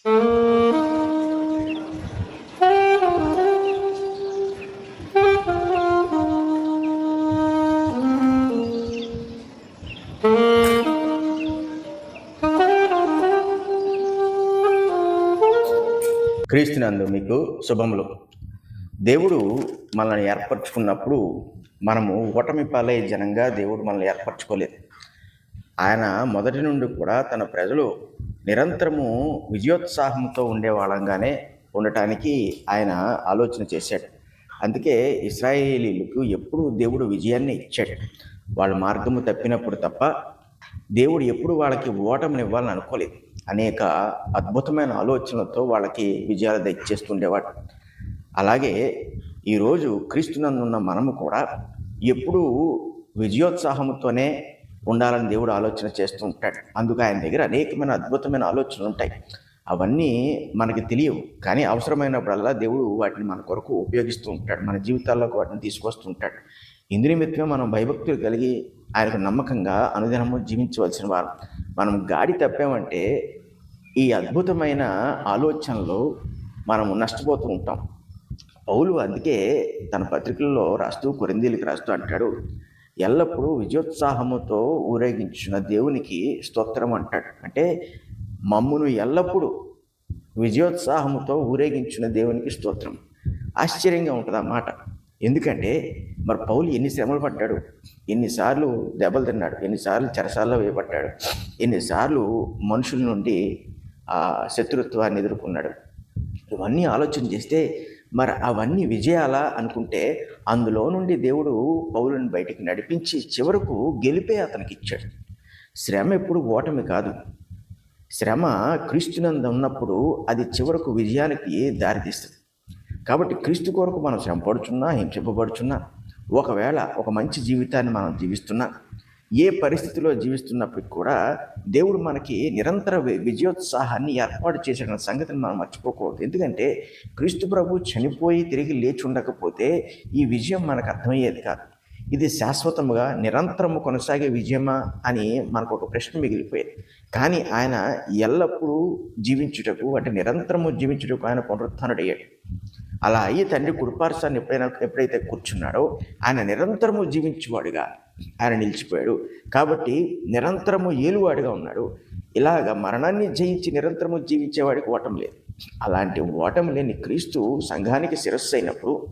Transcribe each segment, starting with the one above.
క్రీస్తునందు మీకు శుభములు. దేవుడు మనల్ని ఏర్పరచుకున్నప్పుడు మనము ఓటమి పాలే జనంగా దేవుడు మనల్ని ఏర్పరచుకోలేదు. ఆయన మొదటి నుండి కూడా తన ప్రజలు నిరంతరము విజయోత్సాహంతో ఉండే వాళ్ళంగానే ఉండటానికి ఆయన ఆలోచన చేశాడు. అందుకే ఇస్రాయేలీలకు ఎప్పుడు దేవుడు విజయాన్ని ఇచ్చాడు. వాళ్ళ మార్గము తప్పినప్పుడు తప్ప దేవుడు ఎప్పుడు వాళ్ళకి ఓటమిని ఇవ్వాలని అనుకోలేదు. అనేక అద్భుతమైన ఆలోచనలతో వాళ్ళకి విజయాలు దయచేస్తుండేవాడు అలాగే ఈరోజు క్రీస్తునందున్న మనము కూడా ఎప్పుడూ విజయోత్సాహంతోనే ఉండాలని దేవుడు ఆలోచన చేస్తూ ఉంటాడు. అందుకు ఆయన దగ్గర అనేకమైన అద్భుతమైన ఆలోచనలు ఉంటాయి. అవన్నీ మనకి తెలియవు. కానీ అవసరమైనప్పుడల్లా దేవుడు వాటిని మన కొరకు ఉపయోగిస్తూ ఉంటాడు. మన జీవితాల్లోకి వాటిని తీసుకొస్తూ ఉంటాడు. ఇందు మనం భయభక్తులు కలిగి ఆయనకు నమ్మకంగా అనుదినము జీవించవలసిన వారు. మనం గాడి తప్పామంటే ఈ అద్భుతమైన ఆలోచనలో మనము నష్టపోతూ ఉంటాం. పౌలు అందుకే తన పత్రికల్లో రాస్తూ కొరిందీలకు రాస్తూ అంటాడు. ఎల్లప్పుడూ విజయోత్సాహముతో ఊరేగించిన దేవునికి స్తోత్రం అంటాడు. అంటే మమ్మును ఎల్లప్పుడూ విజయోత్సాహముతో ఊరేగించిన దేవునికి స్తోత్రం. ఆశ్చర్యంగా ఉంటుంది అన్నమాట ఎందుకంటే మరి పౌలు ఎన్ని శ్రమలు పడ్డాడు ఎన్నిసార్లు దెబ్బలు తిన్నాడు ఎన్నిసార్లు చెరసాల్లో వేయబడ్డాడు ఎన్నిసార్లు మనుషుల నుండి ఆ శత్రుత్వాన్ని ఎదుర్కొన్నాడు. ఇవన్నీ ఆలోచన చేస్తే మరి అవన్నీ విజయాలా అనుకుంటే అందులో నుండి దేవుడు పౌలను బయటికి నడిపించి చివరకు గెలిపే అతనికి ఇచ్చాడు. శ్రమ ఎప్పుడు ఓటమి కాదు. శ్రమ క్రీస్తునందు ఉన్నప్పుడు అది చివరకు విజయానికి దారితీస్తుంది కాబట్టి క్రీస్తు కొరకు మనం శ్రమపడుచున్నా హింసింపబడుచున్నా ఒకవేళ ఒక మంచి జీవితాన్ని మనం జీవిస్తున్నా ఏ పరిస్థితిలో జీవిస్తున్నప్పటికి కూడా దేవుడు మనకి నిరంతర విజయోత్సాహాన్ని ఏర్పాటు చేసిన సంగతిని మనం మర్చిపోకూడదు. ఎందుకంటే క్రీస్తు ప్రభు చనిపోయి తిరిగి లేచి ఉండకపోతే ఈ విజయం మనకు అర్థమయ్యేది కాదు. ఇది శాశ్వతముగా నిరంతరము కొనసాగే విజయమా అని మనకు ఒక ప్రశ్న మిగిలిపోయేది. కానీ ఆయన ఎల్లప్పుడూ జీవించుటకు అంటే నిరంతరము జీవించుటకు ఆయన పునరుత్థానుడయ్యాడు అలా అయ్యి తండ్రి కుడిపార్శాన్ని ఎప్పుడైనా ఎప్పుడైతే కూర్చున్నాడో ఆయన నిరంతరము జీవించేవాడుగా. ఆయన నిలిచిపోయాడు. కాబట్టి నిరంతరము ఏలువాడిగా ఉన్నాడు. ఇలాగ మరణాన్ని జయించి నిరంతరము జీవించేవాడికి ఓటం లేదు. అలాంటి ఓటం లేని క్రీస్తు సంఘానికి శిరస్సు అయినప్పుడు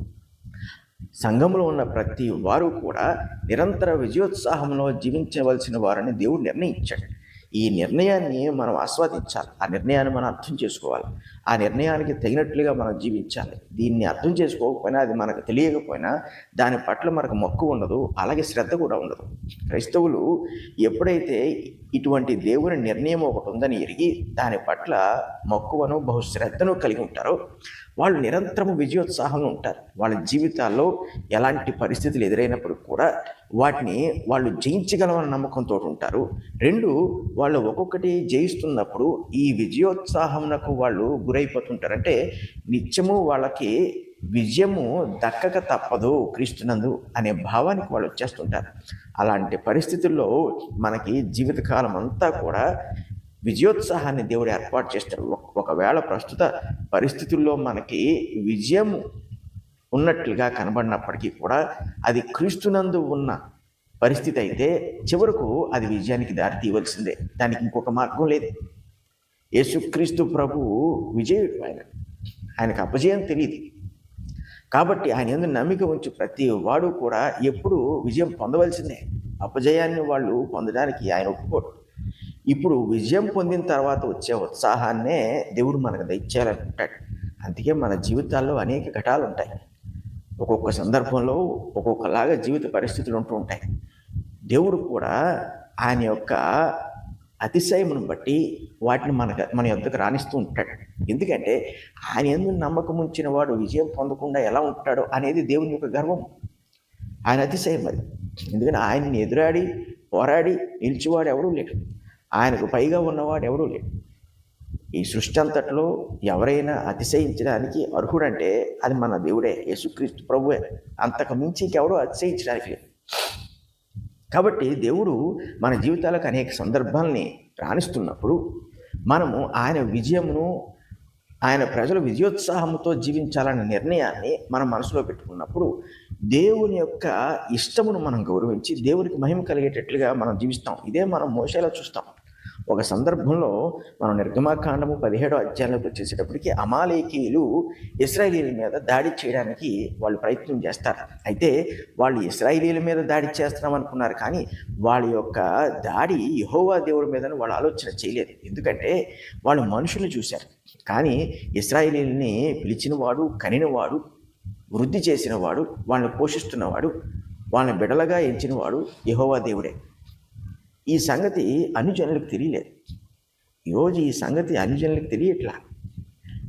సంఘంలో ఉన్న ప్రతి వారు కూడా నిరంతర విజయోత్సాహంలో జీవించవలసిన వారని దేవుడు నిర్ణయించాడు. ఈ నిర్ణయాన్ని మనం ఆస్వాదించాలి. ఆ నిర్ణయాన్ని మనం అర్థం చేసుకోవాలి. ఆ నిర్ణయానికి తగినట్లుగా మనం జీవించాలి. దీన్ని అర్థం చేసుకోకపోయినా అది మనకు తెలియకపోయినా దాని పట్ల మనకు మొక్కు ఉండదు అలాగే శ్రద్ధ కూడా ఉండదు. క్రైస్తవులు ఎప్పుడైతే ఇటువంటి దేవుని నిర్ణయం ఒకటి ఉందని ఎరిగి దాని పట్ల మక్కువను బహుశ్రద్ధను కలిగి ఉంటారో వాళ్ళు నిరంతరము విజయోత్సాహంగా ఉంటారు. వాళ్ళ జీవితాల్లో ఎలాంటి పరిస్థితులు ఎదురైనప్పుడు కూడా వాటిని వాళ్ళు జయించగలమన్న నమ్మకంతో ఉంటారు. రెండు వాళ్ళు ఒక్కొక్కటి జయిస్తున్నప్పుడు ఈ విజయోత్సాహమునకు వాళ్ళు గురైపోతుంటారు. అంటే నిత్యము వాళ్ళకి విజయము దక్కక తప్పదు క్రీస్తునందు అనే భావానికి వాళ్ళు వచ్చేస్తుంటారు. అలాంటి పరిస్థితుల్లో మనకి జీవితకాలం అంతా కూడా విజయోత్సాహాన్ని దేవుడు ఏర్పాటు చేస్తారు ఒకవేళ ప్రస్తుత పరిస్థితుల్లో మనకి విజయం ఉన్నట్లుగా కనబడినప్పటికీ కూడా అది క్రీస్తునందు ఉన్న పరిస్థితి అయితే చివరకు అది విజయానికి దారి తీయవలసిందే దానికి ఇంకొక మార్గం లేదు. యేసుక్రీస్తు ప్రభువు విజయుడు ఆయన. ఆయనకు అపజయం తెలియదు కాబట్టి ఆయన ఎందుకు నమ్మిక ఉంచి ప్రతి వాడు కూడా ఎప్పుడు విజయం పొందవలసిందే. అపజయాన్ని వాళ్ళు పొందడానికి ఆయన ఒప్పుకోడు. ఇప్పుడు విజయం పొందిన తర్వాత వచ్చే ఉత్సాహాన్నే దేవుడు మనకు దయచేయాలనుకుంటాడు. అందుకే మన జీవితాల్లో అనేక ఘటాలు ఉంటాయి ఒక్కొక్క సందర్భంలో ఒక్కొక్కలాగా జీవిత పరిస్థితులు ఉంటూ ఉంటాయి. దేవుడు కూడా ఆయన యొక్క అతిశయమును బట్టి వాటిని మనకు మన యొద్దకు రాణిస్తూ ఉంటాడు. ఎందుకంటే ఆయన ఎందు నమ్మకం ఉంచిన వాడు విజయం పొందకుండా ఎలా ఉంటాడో అనేది దేవుని యొక్క గర్వం. ఆయన అతిశయం అది. ఎందుకంటే ఆయనని ఎదురాడి పోరాడి నిలిచివాడు ఎవరూ లేడు ఆయనకు పైగా ఉన్నవాడు ఎవరూ లేడు ఈ సృష్టి అంతట్లో ఎవరైనా అతిశయించడానికి అర్హుడంటే అది మన దేవుడే యేసుక్రీస్తు ప్రభువే. అంతకు మించి ఇంకెవడో అతిశయించడానికి లేదు. కాబట్టి దేవుడు మన జీవితాలకు అనేక సందర్భాల్ని రాణిస్తున్నప్పుడు మనము ఆయన విజయమును ఆయన ప్రజలు విజయోత్సాహంతో జీవించాలనే నిర్ణయాన్ని మనం మనసులో పెట్టుకున్నప్పుడు దేవుని యొక్క ఇష్టమును మనం గౌరవించి దేవునికి మహిమ కలిగేటట్లుగా మనం జీవిస్తాం. ఇదే మనం మోసేలా చూస్తాం. ఒక సందర్భంలో మనం నిర్గమాకాండము పదిహేడో అధ్యాయంలోకి వచ్చేసేటప్పటికి అమాలేకీయులు ఇస్రాయేలీల మీద దాడి చేయడానికి వాళ్ళు ప్రయత్నం చేస్తారు. అయితే వాళ్ళు ఇస్రాయేలీల మీద దాడి చేస్తున్నాం అనుకున్నారు కానీ వాళ్ళ యొక్క దాడి యహోవా దేవుడి మీద వాళ్ళు ఆలోచన చేయలేదు. ఎందుకంటే వాళ్ళు మనుషులు చూశారు. కానీ ఇస్రాయేలీల్ని పిలిచినవాడు కనినవాడు వృద్ధి చేసినవాడు వాళ్ళని పోషిస్తున్నవాడు వాళ్ళని బిడలగా ఎంచినవాడు యహోవా దేవుడే. ఈ సంగతి అనుజనులకు తెలియలేదు. ఈరోజు ఈ సంగతి అనుజనులకు తెలియట్లా.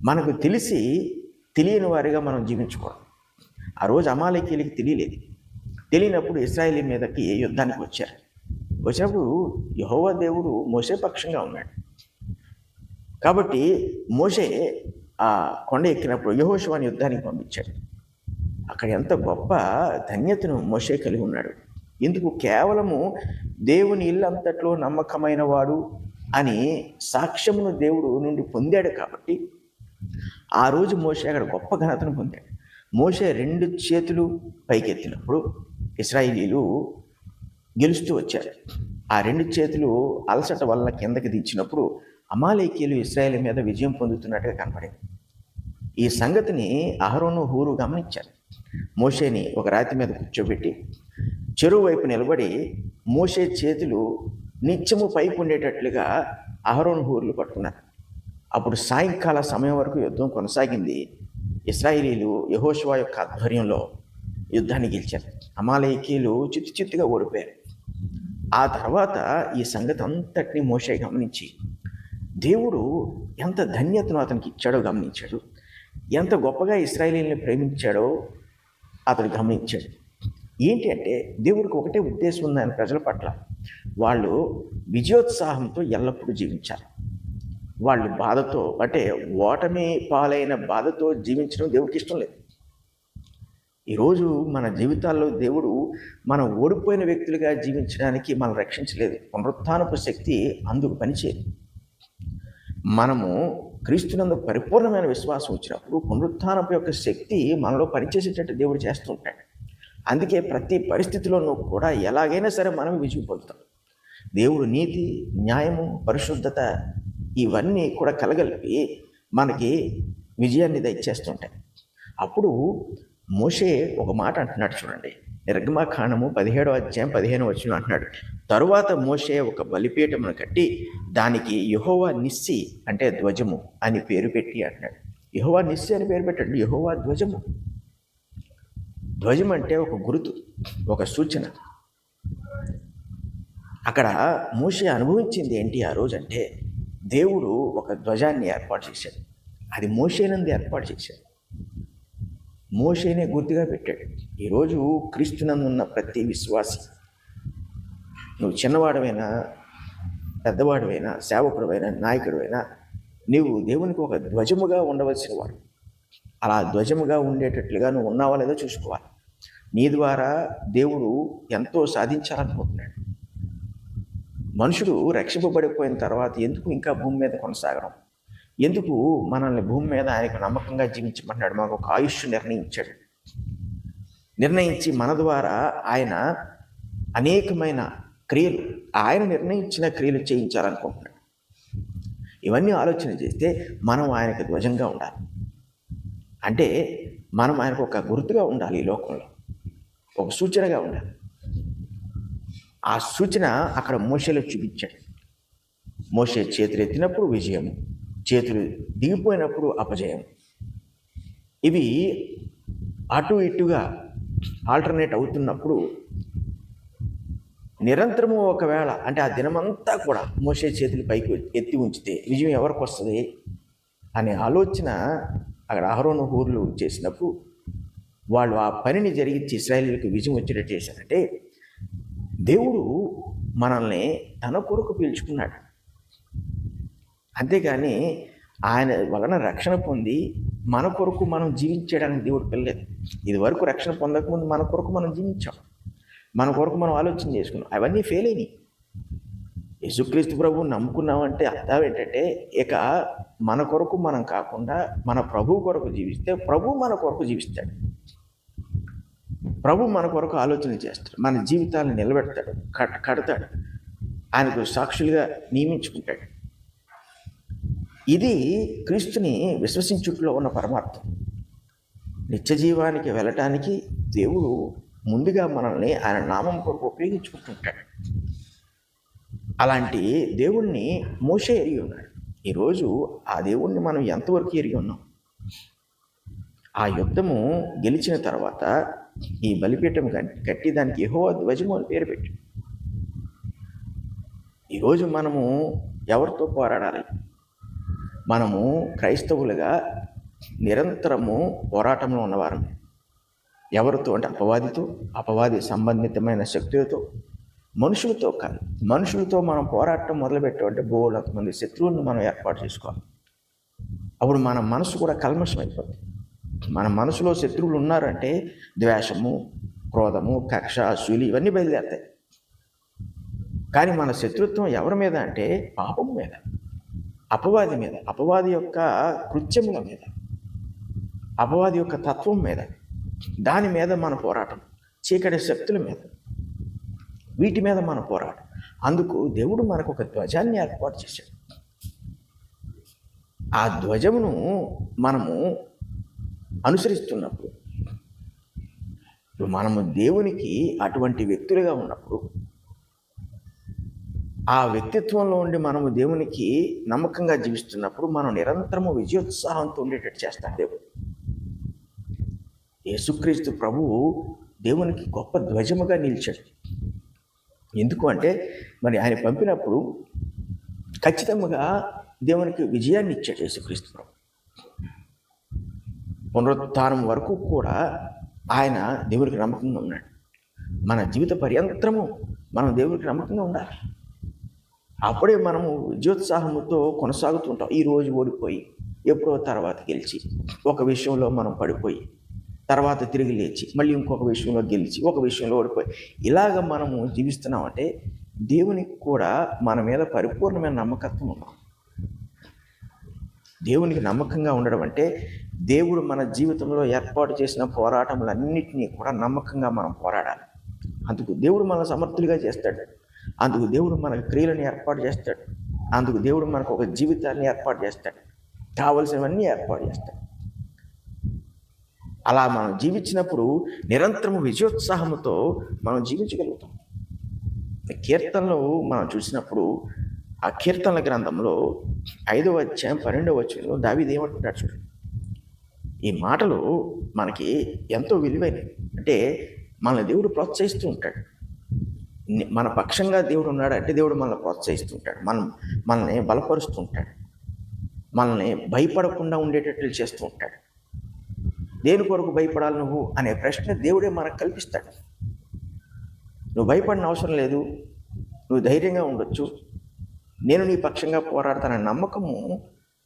మనకు తెలిసి తెలియని వారిగా మనం జీవించుకోవాలి. ఆ రోజు అమాలకీలకి తెలియలేదు. తెలియనప్పుడు ఇస్రాయేలీ మీదకి యుద్ధానికి వచ్చారు? వచ్చినప్పుడు యహోవా దేవుడు మోసే పక్షంగా ఉన్నాడు. కాబట్టి మోసే ఆ కొండ ఎక్కినప్పుడు యహోశివాని యుద్ధానికి పంపించాడు. అక్కడ ఎంత గొప్ప ధన్యతను మోసే కలిగి ఉన్నాడు. ఇందుకు కేవలము దేవుని ఇల్లంతట్లో నమ్మకమైన వాడు అని సాక్ష్యమును దేవుడు నుండి పొందాడు కాబట్టి ఆ రోజు మోసే అక్కడ గొప్ప ఘనతను పొందాడు. మోసే రెండు చేతులు పైకెత్తినప్పుడు ఇస్రాయిలీలు గెలుస్తూ వచ్చారు. ఆ రెండు చేతులు అలసట వల్ల కిందకి దించినప్పుడు అమాలేకీలు ఇస్రాయేల్ మీద విజయం పొందుతున్నట్టుగా కనపడింది. ఈ సంగతిని అహరోను హూరు గమనించారు. మోషేని ఒక రాతి మీద కూర్చోబెట్టి చెరువు వైపు నిలబడి మోసే చేతులు నిత్యము పైపు ఉండేటట్లుగా అహరోను హూర్లు పట్టుకున్నారు. అప్పుడు సాయంకాల సమయం వరకు యుద్ధం కొనసాగింది. ఇస్రాయిలీలు యహోషువా యొక్క ఆధ్వర్యంలో యుద్ధాన్ని గెలిచారు. అమాలయకీలు చిత్తు చిత్తుగా ఓడిపోయారు. ఆ తర్వాత ఈ సంగతి అంతటిని మోసే గమనించి దేవుడు ఎంత ధన్యతను అతనికి ఇచ్చాడో గమనించాడు. ఎంత గొప్పగా ఇస్రాయేలీని ప్రేమించాడో అతడు గమనించాడు. ఏంటి అంటే దేవుడికి ఒకటే ఉద్దేశం ఉంది ఆయన ప్రజల పట్ల. వాళ్ళు విజయోత్సాహంతో ఎల్లప్పుడూ జీవించాలి. వాళ్ళు బాధతో అంటే ఓటమి పాలైన బాధతో జీవించడం దేవుడికి ఇష్టం లేదు. ఈరోజు మన జీవితాల్లో దేవుడు మనం ఓడిపోయిన వ్యక్తులుగా జీవించడానికి మనం రక్షించలేదు. పునరుత్నపు శక్తి అందుకు పనిచేయదు. మనము క్రీస్తునందు పరిపూర్ణమైన విశ్వాసం వచ్చినప్పుడు పునరుత్నపు యొక్క శక్తి మనలో పనిచేసేటట్టు దేవుడు చేస్తూ ఉంటాడు. అందుకే ప్రతి పరిస్థితిలోనూ కూడా ఎలాగైనా సరే మనం విజయం పొందుతాం దేవుడు నీతి న్యాయము పరిశుద్ధత ఇవన్నీ కూడా కలగలిపి మనకి విజయాన్ని దయచేస్తుంటాయి. అప్పుడు మోషే ఒక మాట అంటున్నాడు చూడండి. నిర్గమాఖాండము పదిహేడో అధ్యాయం పదిహేను వచ్చిన అంటున్నాడు. తరువాత మోషే ఒక బలిపీఠమును కట్టి దానికి యహోవా నిస్సి అంటే ధ్వజము అని పేరు పెట్టి అంటున్నాడు. యహోవా నిస్సి అని పేరు పెట్టాడు. యహోవా ధ్వజము. ధ్వజం అంటే ఒక గుర్తు ఒక సూచన. అక్కడ మోషే అనుభవించింది ఏంటి ఆ రోజు అంటే దేవుడు ఒక ధ్వజాన్ని ఏర్పాటు చేశాడు. అది మోషేనంది ఏర్పాటు చేశాడు. మోషేనే గుర్తుగా పెట్టాడు. ఈరోజు క్రీస్తునందున్న ప్రతి విశ్వాసి నువ్వు చిన్నవాడవైనా పెద్దవాడమైనా సేవకుడవైనా నాయకుడవైనా నీవు దేవునికి ఒక ధ్వజముగా ఉండవలసిన వాడు. అలా ధ్వజముగా ఉండేటట్లుగా నువ్వు ఉన్నావా లేదో చూసుకోవాలి. నీ ద్వారా దేవుడు ఎంతో సాధించాలనుకుంటున్నాడు. మనుషుడు రక్షింపబడిపోయిన తర్వాత ఎందుకు ఇంకా భూమి మీద కొనసాగడం? ఎందుకు మనల్ని భూమి మీద ఆయనకు నమ్మకంగా జీవించమన్నాడు మాకు ఒక ఆయుష్ నిర్ణయించాడు. నిర్ణయించి మన ద్వారా ఆయన అనేకమైన క్రియలు ఆయన నిర్ణయించిన క్రియలు చేయించాలనుకుంటున్నాడు. ఇవన్నీ ఆలోచన చేస్తే మనం ఆయనకు ధ్వజంగా ఉండాలి. అంటే మనం ఆయనకు ఒక గుర్తుగా ఉండాలి ఈ లోకంలో. ఒక సూచనగా ఉండాలి. ఆ సూచన అక్కడ మోషలో చూపించాడు. మోసే చేతులు ఎత్తినప్పుడు విజయం చేతులు దిగిపోయినప్పుడు అపజయం. ఇవి అటు ఇటుగా ఆల్టర్నేట్ అవుతున్నప్పుడు నిరంతరము ఒకవేళ అంటే ఆ దినమంతా కూడా మోసే చేతులు పైకి ఎత్తి ఉంచితే విజయం ఎవరికి వస్తుంది? అనే ఆలోచన అక్కడ అహరోను ఊర్లు చేసినప్పుడు వాళ్ళు ఆ పనిని జరిగించి ఇస్రాయలీలకు విజయం వచ్చేటట్టు చేశారంటే దేవుడు మనల్ని తన కొరకు పీల్చుకున్నాడు. అంతేగాని ఆయన వలన రక్షణ పొంది మన కొరకు మనం జీవించడానికి దేవుడు పిల్లలేదు ఇది వరకు రక్షణ పొందకముందు మన కొరకు మనం జీవించాం. మన కొరకు మనం ఆలోచన చేసుకున్నాం. అవన్నీ ఫెయిల్ అయినాయి. యేసుక్రీస్తు ప్రభువు నమ్ముకున్నామంటే అర్థం ఏంటంటే ఇక మన కొరకు మనం కాకుండా మన ప్రభు కొరకు జీవిస్తే ప్రభు మన కొరకు జీవిస్తాడు. ప్రభు మన కొరకు ఆలోచన చేస్తాడు. మన జీవితాలను నిలబెడతాడు. కట్ కడతాడు. ఆయనకు సాక్షులుగా నియమించుకుంటాడు. ఇది క్రీస్తుని విశ్వసించుట్లో ఉన్న పరమార్థం. నిత్య జీవానికి వెళ్ళటానికి దేవుడు ముందుగా మనల్ని ఆయన నామం కొరకు ఉపయోగించుకుంటుంటాడు అలాంటి దేవుణ్ణి మోసే ఎరిగి ఉన్నాడు. ఈరోజు ఆ దేవుణ్ణి మనం ఎంతవరకు ఎరిగి ఉన్నాం? ఆ యుద్ధము గెలిచిన తర్వాత ఈ బలిపీఠం కట్టి దానికి ఎహో ధ్వజము అని పేరు పెట్టి ఈరోజు మనము ఎవరితో పోరాడాలి? మనము క్రైస్తవులుగా నిరంతరము పోరాటంలో ఉన్నవారం ఎవరితో అంటే అపవాదితో అపవాది సంబంధితమైన శక్తులతో మనుషులతో కాదు. మనుషులతో మనం పోరాటం మొదలుపెట్టామంటే బోళ్ళకు మంది శత్రువులను మనం ఏర్పాటు చేసుకోవాలి. అప్పుడు మన మనసు కూడా కల్మషం అయిపోతుంది మన మనసులో శత్రువులు ఉన్నారంటే ద్వేషము క్రోధము కక్ష అసూలి ఇవన్నీ బయలుదేరుతాయి. కానీ మన శత్రుత్వం ఎవరి మీద అంటే పాపం మీద అపవాది మీద అపవాది యొక్క కృత్యముల మీద అపవాది యొక్క తత్వం మీద. దాని మీద మన పోరాటం చీకటి శక్తుల మీద. వీటి మీద మన పోరాటం. అందుకు దేవుడు మనకు ఒక ధ్వజాన్ని ఏర్పాటు చేశాడు. ఆ ధ్వజమును మనము అనుసరిస్తున్నప్పుడు ఇప్పుడు మనము దేవునికి అటువంటి వ్యక్తులుగా ఉన్నప్పుడు ఆ వ్యక్తిత్వంలో ఉండి మనము దేవునికి నమ్మకంగా జీవిస్తున్నప్పుడు మనం నిరంతరము విజయోత్సాహంతో ఉండేటట్టు చేస్తాం దేవుడు. యేసుక్రీస్తు ప్రభువు దేవునికి గొప్ప ధ్వజముగా నిలిచాడు. ఎందుకు అంటే మరి ఆయన పంపినప్పుడు ఖచ్చితంగా దేవునికి విజయాన్ని ఇచ్చాడు యేసుక్రీస్తు ప్రభు. పునరుత్థానం వరకు కూడా ఆయన దేవుడికి నమ్మకంగా ఉన్నాడు. మన జీవిత పర్యంతరము మనం దేవుడికి నమ్మకంగా ఉండాలి. అప్పుడే మనము విద్యోత్సాహముతో కొనసాగుతుంటాం. ఈ రోజు ఓడిపోయి ఎప్పుడో తర్వాత గెలిచి ఒక విషయంలో మనం పడిపోయి తర్వాత తిరిగి లేచి మళ్ళీ ఇంకొక విషయంలో గెలిచి ఒక విషయంలో ఓడిపోయి. ఇలాగ మనము జీవిస్తున్నామంటే దేవునికి కూడా మన మీద పరిపూర్ణమైన నమ్మకత్వం ఉన్నాం దేవునికి నమ్మకంగా ఉండడం అంటే దేవుడు మన జీవితంలో ఏర్పాటు చేసిన పోరాటములన్నింటినీ కూడా నమ్మకంగా మనం పోరాడాలి. అందుకు దేవుడు మన సమర్థులుగా చేస్తాడు. అందుకు దేవుడు మనకు క్రియలను ఏర్పాటు చేస్తాడు. అందుకు దేవుడు మనకు ఒక జీవితాన్ని ఏర్పాటు చేస్తాడు. కావలసినవన్నీ ఏర్పాటు చేస్తాడు. అలా మనం జీవించినప్పుడు నిరంతరము విజయోత్సాహంతో మనం జీవించగలుగుతాం. కీర్తనలు మనం చూసినప్పుడు ఆ కీర్తనల గ్రంథంలో ఐదవ అధ్యాయం పన్నెండవ వచ్చంలో దావిది ఏమంటున్నాడు చూడండి ఈ మాటలు మనకి ఎంతో విలువైనవి. అంటే మన దేవుడు ప్రోత్సహిస్తూ ఉంటాడు. మన పక్షంగా దేవుడు ఉన్నాడు అంటే దేవుడు మనల్ని ప్రోత్సహిస్తూ ఉంటాడు. మనం మనల్ని బలపరుస్తూ ఉంటాడు. మనల్ని భయపడకుండా ఉండేటట్లు చేస్తూ ఉంటాడు. దేని కొరకు భయపడాలి నువ్వు అనే ప్రశ్న దేవుడే మనకు కల్పిస్తాడు. నువ్వు భయపడిన అవసరం లేదు. నువ్వు ధైర్యంగా ఉండొచ్చు. నేను నీ పక్షంగా పోరాడతానన్న నమ్మకము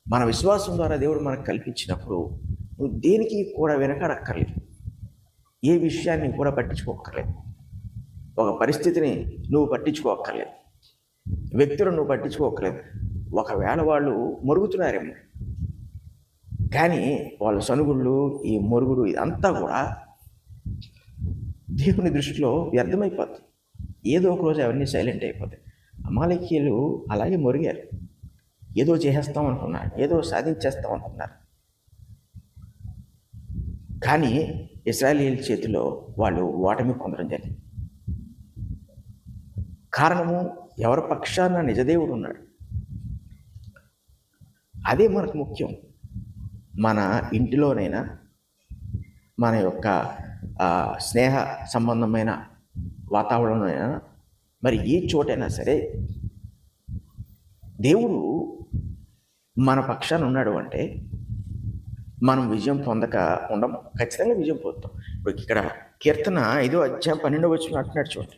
మన విశ్వాసం ద్వారా దేవుడు మనకు కల్పించినప్పుడు నువ్వు దేనికి కూడా వెనకాడక్కర్లేదు. ఏ విషయాన్ని కూడా పట్టించుకోక్కర్లేదు. ఒక పరిస్థితిని నువ్వు పట్టించుకోక్కర్లేదు. వ్యక్తులను నువ్వు పట్టించుకోక్కర్లేదు. ఒకవేళ వాళ్ళు మరుగుతున్నారేమో. కానీ వాళ్ళ సనుగుళ్ళు ఈ మురుగుడు ఇదంతా కూడా దేవుని దృష్టిలో వ్యర్థమైపోతుంది ఏదో ఒక రోజు అవన్నీ సైలెంట్ అయిపోతాయి. అమాలకీయులు అలాగే మురిగారు. ఏదో చేసేస్తాం అనుకున్నారు ఏదో సాధించేస్తాం అనుకున్నారు. కానీ ఇస్రాయలీల చేతిలో వాళ్ళు ఓటమి పొందడం జరిగింది. కారణము ఎవరి పక్షాన నిజదేవుడు ఉన్నాడు? అదే మనకు ముఖ్యం. మన ఇంటిలోనైనా మన యొక్క స్నేహ సంబంధమైన వాతావరణమైనా మరి ఏ చోటైనా సరే దేవుడు మన పక్షాన ఉన్నాడు అంటే మనం విజయం పొందక ఉండము ఖచ్చితంగా విజయం పొందుతాం. ఇప్పుడు ఇక్కడ కీర్తన ఐదో అధ్యాయం పన్నెండవ వచ్చిన అంటున్నాడు చూడండి.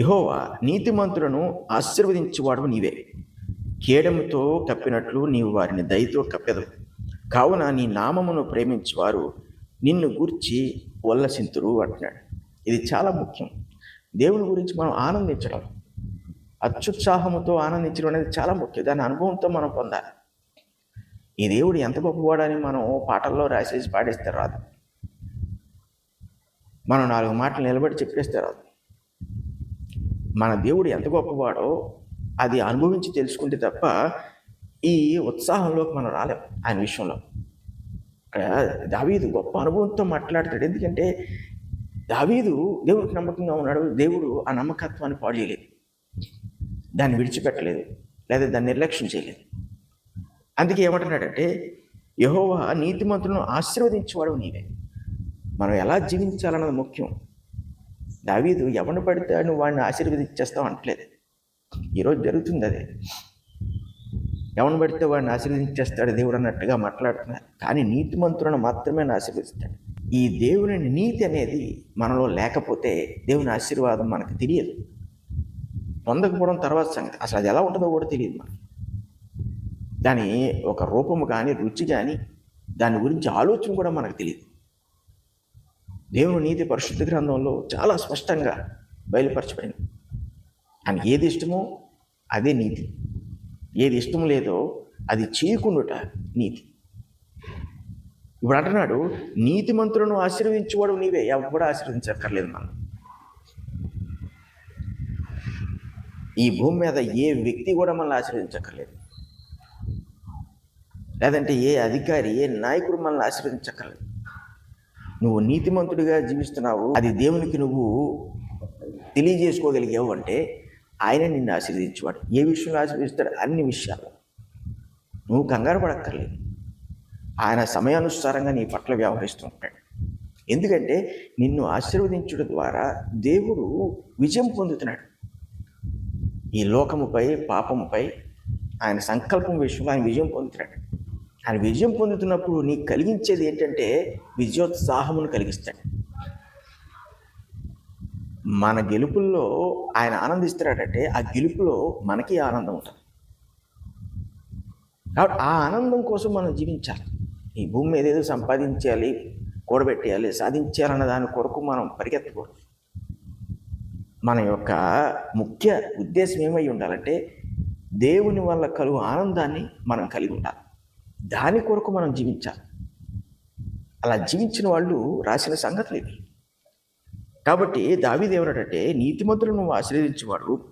యహోవా నీతిమంతులను ఆశీర్వదించేవాడు నీవే. కేడముతో కప్పినట్లు నీవు వారిని దయతో కప్పెదవు. కావున నీ నామమును ప్రేమించేవారు నిన్ను గూర్చి వల్లసింతురు అంటున్నాడు. ఇది చాలా ముఖ్యం. దేవుని గురించి మనం ఆనందించడం అత్యుత్సాహంతో ఆనందించడం అనేది చాలా ముఖ్యం. దాని అనుభవంతో మనం పొందాలి. ఈ దేవుడు ఎంత గొప్పవాడని మనం పాటల్లో రాసేసి పాడేస్తే రాదు. మనం నాలుగు మాటలు నిలబడి చెప్పేస్తే రాదు. మన దేవుడు ఎంత గొప్పవాడో అది అనుభవించి తెలుసుకుంటే తప్ప ఈ ఉత్సాహంలోకి మనం రాలేం ఆయన విషయంలో. దావీదు గొప్ప అనుభవంతో మాట్లాడతాడు. ఎందుకంటే దావీదు దేవుడికి నమ్మకంగా ఉన్నాడు. దేవుడు ఆ నమ్మకత్వాన్ని పాడు చేయలేదు. దాన్ని విడిచిపెట్టలేదు. లేదా దాన్ని నిర్లక్ష్యం చేయలేదు. అందుకే ఏమంటున్నాడంటే యహోవా నీతిమంతులను ఆశీర్వదించేవాడు నీవే. మనం ఎలా జీవించాలన్నది ముఖ్యం. దావీదు ఎవరిని పడితే నువ్వు వాడిని ఆశీర్వదించేస్తావు అంటలేదు. ఈరోజు జరుగుతుంది అదే. ఎవరిని పడితే వాడిని ఆశీర్వదించేస్తాడు దేవుడు అన్నట్టుగా మాట్లాడుతున్నారు కానీ నీతిమంతులను మాత్రమే ఆశీర్వదిస్తాడు. ఈ దేవుని నీతి అనేది మనలో లేకపోతే దేవుని ఆశీర్వాదం మనకు తెలియదు. పొందకపోవడం తర్వాత సంగతి. అసలు అది ఎలా ఉంటుందో కూడా తెలియదు మనకి. దాని ఒక రూపము కానీ రుచి కానీ దాని గురించి ఆలోచన కూడా మనకు తెలియదు. దేవుని నీతి పరిశుద్ధ గ్రంథంలో చాలా స్పష్టంగా బయలుపరచబడింది. ఆయనకి ఏది ఇష్టమో అదే నీతి. ఏది ఇష్టం లేదో అది చేయకుండుట నీతి. ఇప్పుడు అంటున్నాడు నీతిమంతులను ఆశీర్వించేవాడు నీవే ఎవరు ఆశీర్వించక్కర్లేదు మనం ఈ భూమి మీద ఏ వ్యక్తి కూడా మనల్ని ఆశీర్వించక్కర్లేదు లేదంటే ఏ అధికారి ఏ నాయకుడు మనల్ని ఆశీర్వించక్కర్లేదు నువ్వు నీతిమంతుడిగా జీవిస్తున్నావు అది దేవునికి నువ్వు తెలియజేసుకోగలిగావు అంటే ఆయన నిన్ను ఆశీర్వదించేవాడు. ఏ విషయంలో ఆశీర్వదిస్తాడు అన్ని విషయాలు. నువ్వు కంగారు పడక్కర్లేదు. ఆయన సమయానుసారంగా నీ పట్ల వ్యవహరిస్తుంటాడు ఎందుకంటే నిన్ను ఆశీర్వదించడం ద్వారా దేవుడు విజయం పొందుతున్నాడు. ఈ లోకముపై పాపముపై ఆయన సంకల్పం విషయంలో ఆయన విజయం పొందుతున్నాడు. ఆయన విజయం పొందుతున్నప్పుడు నీకు కలిగించేది ఏంటంటే విజయోత్సాహమును కలిగిస్తాడు. మన గెలుపుల్లో ఆయన ఆనందిస్తున్నాడంటే ఆ గెలుపులో మనకి ఆనందం ఉంటుంది. కాబట్టి ఆ ఆనందం కోసం మనం జీవించాలి. ఈ భూమి మీద ఏదో సంపాదించాలి కూడబెట్టేయాలి సాధించాలన్న దాని కొరకు మనం పరిగెత్తకూడదు. మన యొక్క ముఖ్య ఉద్దేశం ఏమై ఉండాలంటే దేవుని వల్ల కలుగు ఆనందాన్ని మనం కలిగి ఉండాలి. దాని కొరకు మనం జీవించాలి. అలా జీవించిన వాళ్ళు రాసిన సంగతులు ఇవి. కాబట్టి దావిదేవరాడంటే నీతిమంతులను నువ్వు ఆశీర్వదించేవాడు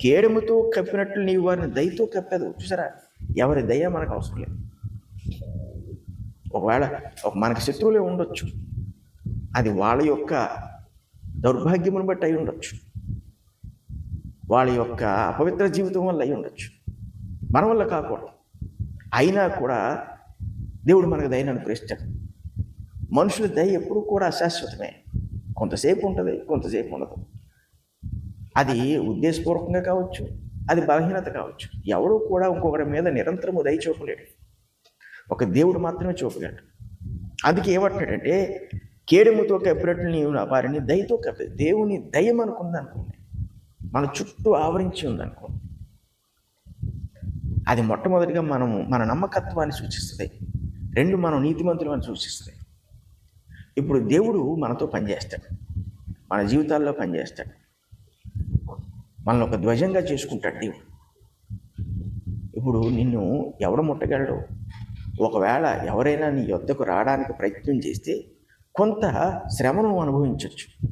కేడముతో కప్పినట్లు నీవు వారిని దయతో కప్పేది చూసారా? ఎవరి దయ మనకు అవసరం లేదు. ఒకవేళ ఒక మనకి శత్రువులే ఉండొచ్చు. అది వాళ్ళ యొక్క దౌర్భాగ్యమును బట్టి అయి ఉండొచ్చు. వాళ్ళ యొక్క అపవిత్ర జీవితం వల్ల అయి ఉండొచ్చు. మన వల్ల కాకూడదు. అయినా కూడా దేవుడు మనకు దయను అనుగ్రహిస్తాడు. మనుషుల దయ ఎప్పుడు కూడా అశాశ్వతమే. కొంతసేపు ఉంటుంది కొంతసేపు ఉండదు. అది ఉద్దేశపూర్వకంగా కావచ్చు అది బలహీనత కావచ్చు. ఎవడు కూడా ఇంకొకరి మీద నిరంతరము దయ చూపలేడు. ఒక దేవుడు మాత్రమే చూపలేడు. అందుకే ఏమంటున్నాడంటే కేడముతో కప్పినట్లు నీవు వారిని దయతో కప్పి దేవుని దయం అనుకుంది అనుకోండి. మన చుట్టూ ఆవరించి ఉందనుకోండి అది మొట్టమొదటిగా మనము మన నమ్మకత్వాన్ని సూచిస్తుంది. రెండు మనం నీతిమంతులు సూచిస్తుంది. ఇప్పుడు దేవుడు మనతో పనిచేస్తాడు. మన జీవితాల్లో పనిచేస్తాడు. మనల్ని ఒక ధ్వజంగా చేసుకుంటాడు దేవుడు. ఇప్పుడు నిన్ను ఎవరు ముట్టగలడు? ఒకవేళ ఎవరైనా నీ యొద్దకు రావడానికి ప్రయత్నం చేస్తే కొంత శ్రమను అనుభవించవచ్చు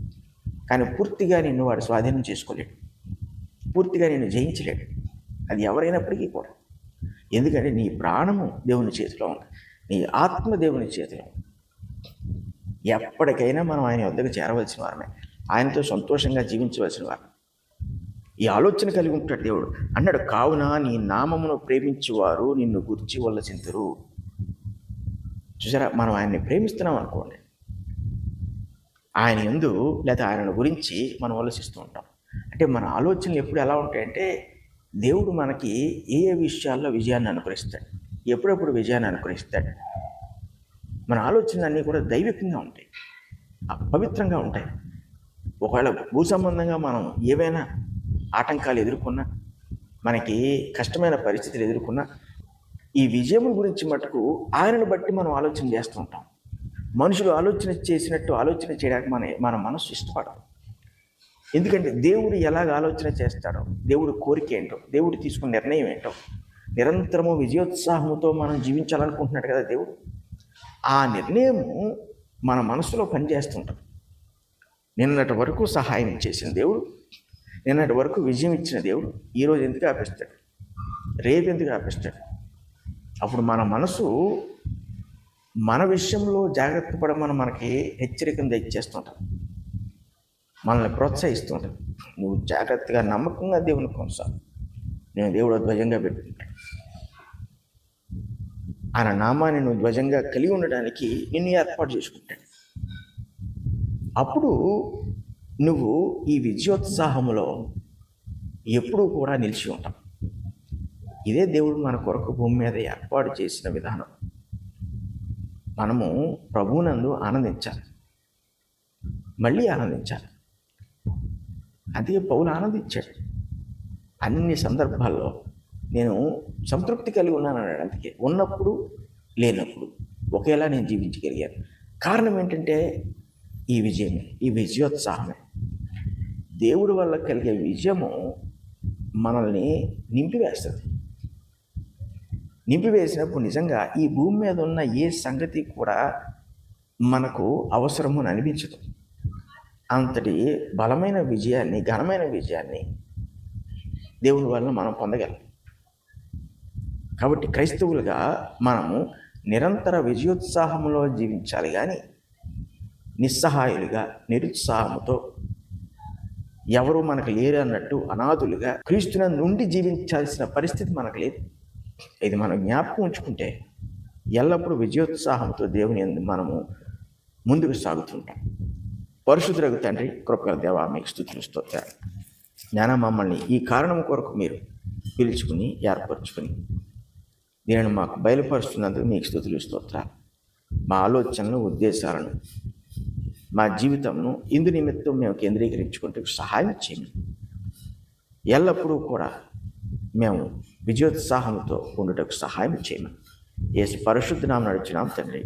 కానీ పూర్తిగా నిన్ను వాడు స్వాధీనం చేసుకోలేడు. పూర్తిగా నిన్ను జయించలేడు. అది ఎవరైనప్పటికీ కూడా. ఎందుకంటే నీ ప్రాణము దేవుని చేతిలో ఉంది. నీ ఆత్మ దేవుని చేతిలో ఉంది. ఎప్పటికైనా మనం ఆయన వద్దకు చేరవలసిన వారమే. ఆయనతో సంతోషంగా జీవించవలసిన వారు. ఈ ఆలోచన కలిగి ఉంటాడు దేవుడు. అన్నాడు కావున నీ నామమును ప్రేమించేవారు నిన్ను గుర్చి వల్లసింతురు చూసారా మనం ఆయన్ని ప్రేమిస్తున్నాం అనుకోండి. ఆయన ఎందు లేదా ఆయన గురించి మనం ఆలోచిస్తూ ఉంటాం. అంటే మన ఆలోచనలు ఎప్పుడు ఎలా ఉంటాయంటే దేవుడు మనకి ఏ ఏ విషయాల్లో విజయాన్ని అనుగ్రహిస్తాడు? ఎప్పుడెప్పుడు విజయాన్ని అనుగ్రహిస్తాడు? మన ఆలోచనలు అన్నీ కూడా దైవికంగా ఉంటాయి. పవిత్రంగా ఉంటాయి. ఒకవేళ భూ సంబంధంగా మనం ఏవైనా ఆటంకాలు ఎదుర్కొన్నా మనకి కష్టమైన పరిస్థితులు ఎదుర్కొన్నా ఈ విజయం గురించి మటుకు ఆయనను బట్టి మనం ఆలోచన చేస్తూ ఉంటాం. మనుషులు ఆలోచన చేసినట్టు ఆలోచన చేయడానికి మన మన మనసు ఇష్టపడదు. ఎందుకంటే దేవుడు ఎలాగ ఆలోచన చేస్తాడో దేవుడు కోరిక ఏంటో దేవుడు తీసుకున్న నిర్ణయం ఏంటో నిరంతరము విజయోత్సాహంతో మనం జీవించాలనుకుంటున్నాడు కదా దేవుడు. ఆ నిర్ణయము మన మనసులో పనిచేస్తుంటుంది. నిన్నటి వరకు సహాయం చేసిన దేవుడు నిన్నటి వరకు విజయం ఇచ్చిన దేవుడు ఈరోజు ఎందుకు ఆపిస్తాడు? రేపు ఎందుకు ఆపిస్తాడు? అప్పుడు మన మనసు మన విషయంలో జాగ్రత్త పడమని మనకి హెచ్చరికను తెచ్చేస్తుంటాం మనల్ని ప్రోత్సహిస్తుంటాం నువ్వు జాగ్రత్తగా నమ్మకంగా దేవుని కొనసాగు. నేను దేవుడు ధ్వజంగా పెట్టుకుంటాను. ఆయన నామాన్ని నువ్వు ధ్వజంగా కలిగి ఉండడానికి నిన్ను ఏర్పాటు చేసుకుంటాడు. అప్పుడు నువ్వు ఈ విజయోత్సాహంలో ఎప్పుడూ కూడా నిలిచి ఉంటావు. ఇదే దేవుడు మన కొరకు భూమి మీద ఏర్పాటు చేసిన విధానం. మనము ప్రభువునందు ఆనందించాలి. మళ్ళీ ఆనందించాలి. అందుకే పౌలు ఆనందించాడు. అన్ని సందర్భాల్లో నేను సంతృప్తి కలిగి ఉన్నాను అన్నాడు. అందుకే ఉన్నప్పుడు లేనప్పుడు ఒకేలా నేను జీవించగలిగాను. కారణం ఏంటంటే ఈ విజయమే ఈ విజయోత్సాహమే. దేవుడి వల్ల కలిగే విజయము మనల్ని నింపివేస్తుంది. నింపివేసినప్పుడు నిజంగా ఈ భూమి మీద ఉన్న ఏ సంగతి కూడా మనకు అవసరము అని అనిపించదు. అంతటి బలమైన విజయాన్ని ఘనమైన విజయాన్ని దేవుని వల్ల మనం పొందగలం. కాబట్టి క్రైస్తవులుగా మనము నిరంతర విజయోత్సాహంలో జీవించాలి కానీ నిస్సహాయులుగా నిరుత్సాహంతో ఎవరు మనకు లేరు అన్నట్టు అనాథులుగా క్రీస్తున నుండి జీవించాల్సిన పరిస్థితి మనకు లేదు. ఇది మనం జ్ఞాపకం ఉంచుకుంటే ఎల్లప్పుడూ విజయోత్సాహంతో దేవుని మనము ముందుకు సాగుతుంటాం. పరిశుద్ధులకు తండ్రి కృపగల దేవ మీకు స్థుతులు స్తోత్రాలు. జ్ఞాన మమ్మల్ని ఈ కారణం కొరకు మీరు పిలుచుకుని ఏర్పరచుకుని దీనిని మాకు బయలుపరుస్తున్నందుకు మీకు స్థుతులు స్తోత్రాలు. మా ఆలోచనలు ఉద్దేశాలను మా జీవితంను ఇందు నిమిత్తం మేము కేంద్రీకరించుకుంటూ సహాయం చేయండి. ఎల్లప్పుడూ కూడా మేము విజయోత్సాహంతో ఉండటకు సహాయం చేయమని ఏ పరిశుద్ధనామం నడిచినాం తండ్రి.